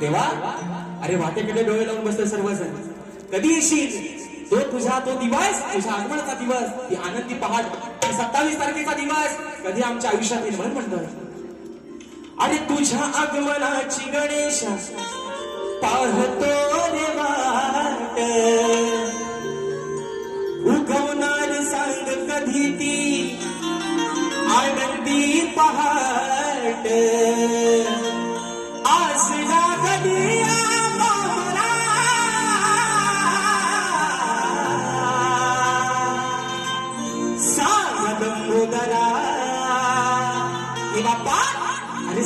तेव्हा अरे वाटेकडे डोळे लावून बसतो सर्वजण. कधी येशील? तो तुझा तो दिवस तुझ्या आगमनाचा दिवस ती आनंदी पहाट सत्तावीस तारखेचा दिवस कधी आमच्या आयुष्यात येईल म्हणून म्हणतो अरे तुझ्या आगमनाची गणेश पाहतो उगवणार सांग कधी ती आनंदी पहाट.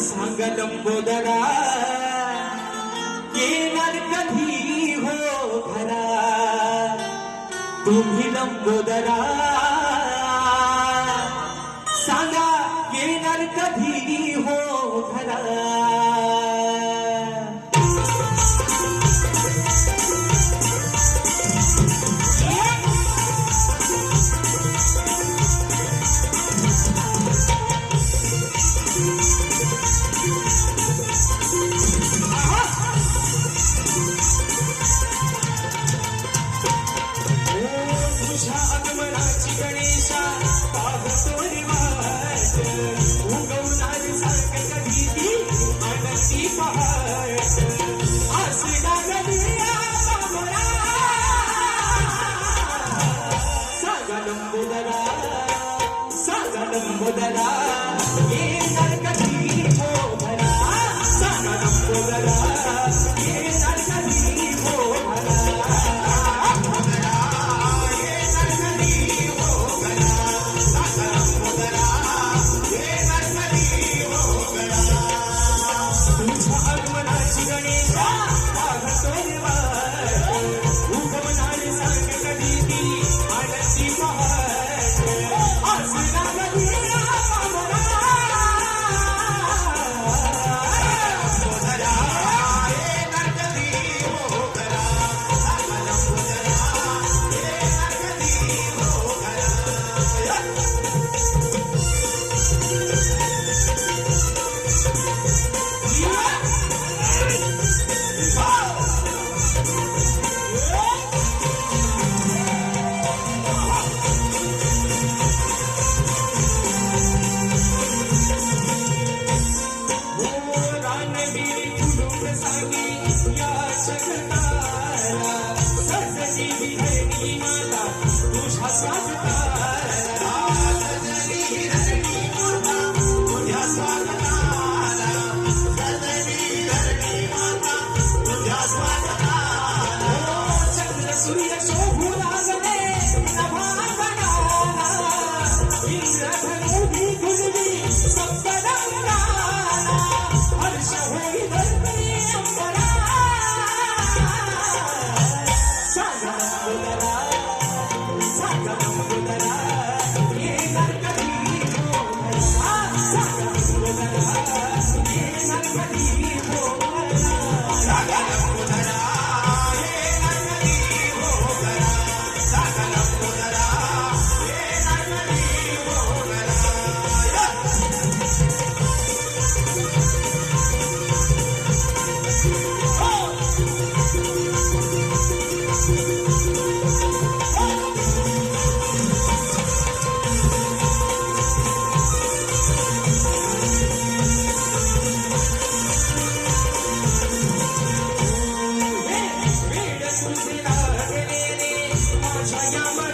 सांग लंबोदरा येणार कधी हो घरा तुम्ही लंबोदरा सांगा येणार कधी तुझ्यासाठी Namaste.